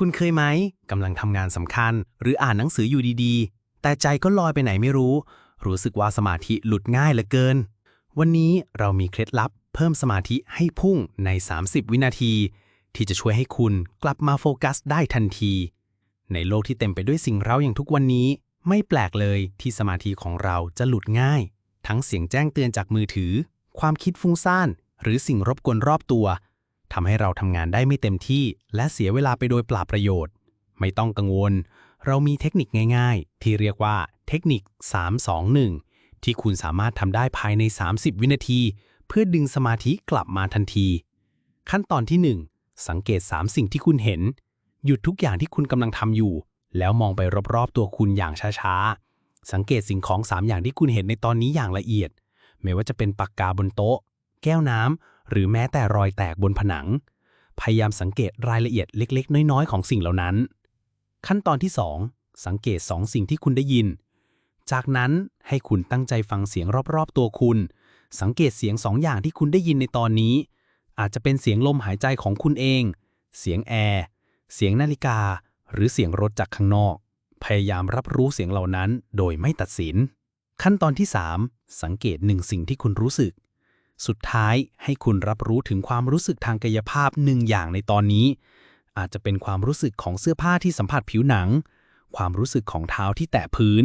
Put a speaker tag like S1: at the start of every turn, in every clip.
S1: คุณเคยไหมกำลังทำงานสำคัญ หรืออ่านหนังสืออยู่ดีๆ แต่ใจก็ลอยไปไหนไม่รู้ รู้สึกว่าสมาธิหลุดง่ายเหลือเกิน วันนี้เรามีเคล็ดลับเพิ่มสมาธิให้พุ่งใน 30 วินาที ที่จะช่วยให้คุณกลับมาโฟกัสได้ทันที ในโลกที่เต็มไปด้วยสิ่งเร้าอย่างทุกวันนี้ ไม่แปลกเลยที่สมาธิของเราจะหลุดง่าย ทั้งเสียงแจ้งเตือนจากมือถือ ความคิดฟุ้งซ่าน หรือสิ่งรบกวนรอบตัว ทำให้เราทำงานได้ไม่เต็มที่ และเสียเวลาไปโดยปล่าประโยชน์ ไม่ต้องกังวล เรามีเทคนิคง่ายๆ ที่เรียกว่าเทคนิค 321 ที่คุณสามารถทำได้ภายใน 30 วินาที เพื่อดึงสมาธิกลับมาทันที ขั้นตอนที่ 1 สังเกต 3 สิ่งที่คุณเห็น หยุดทุกอย่างที่คุณกำลังทำอยู่ แล้วมองไปรอบๆ ตัวคุณอย่างช้าๆ สังเกตสิ่งของ 3 อย่างที่คุณเห็นในตอนนี้อย่างละเอียด ไม่ว่าจะเป็นปากกาบนโต๊ะ แก้วน้ำ หรือแม้แต่รอยแตกบนผนัง พยายามสังเกตรายละเอียดเล็ก ๆ น้อย ๆ ของสิ่งเหล่านั้น ขั้นตอนที่ 2 สังเกต 2 สิ่งที่คุณได้ยิน จากนั้นให้คุณตั้งใจฟังเสียงรอบๆ ตัวคุณ สังเกตเสียงสองอย่างที่คุณได้ยินในตอนนี้ อาจจะเป็นเสียงลมหายใจของคุณเอง เสียงแอร์ เสียงนาฬิกา หรือเสียงรถจากข้างนอก พยายามรับรู้เสียงเหล่านั้น โดยไม่ตัดสิน ขั้นตอนที่ 3 สังเกตหนึ่งสิ่งที่คุณรู้สึก สุดท้ายให้คุณรับรู้ถึงความรู้สึกทางกายภาพหนึ่งอย่างในตอนนี้ อาจจะเป็นความรู้สึกของเสื้อผ้าที่สัมผัสผิวหนัง ความรู้สึกของเท้าที่แตะพื้น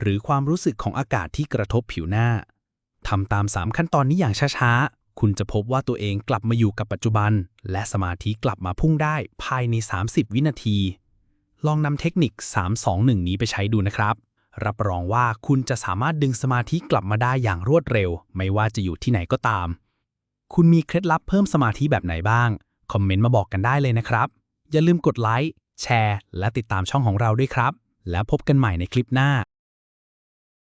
S1: หรือความรู้สึกของอากาศที่กระทบผิวหน้าทำตาม 3 ขั้นตอนนี้อย่างช้าๆ คุณจะพบว่าตัวเองกลับมาอยู่กับปัจจุบัน และสมาธิกลับมาพุ่งได้ภายใน 30 วินาที ลองนำเทคนิค 321 นี้ไปใช้ดูนะครับ รับรองว่าคุณจะสามารถดึงสมาธิกลับมาได้อย่างรวดเร็ว ไม่ว่าจะอยู่ที่ไหนก็ตาม คุณมีเคล็ดลับเพิ่มสมาธิแบบไหนบ้าง คอมเมนต์มาบอกกันได้เลยนะครับ อย่าลืมกดไลค์ แชร์ และติดตามช่องของเราด้วยครับ แล้วพบกันใหม่ในคลิปหน้า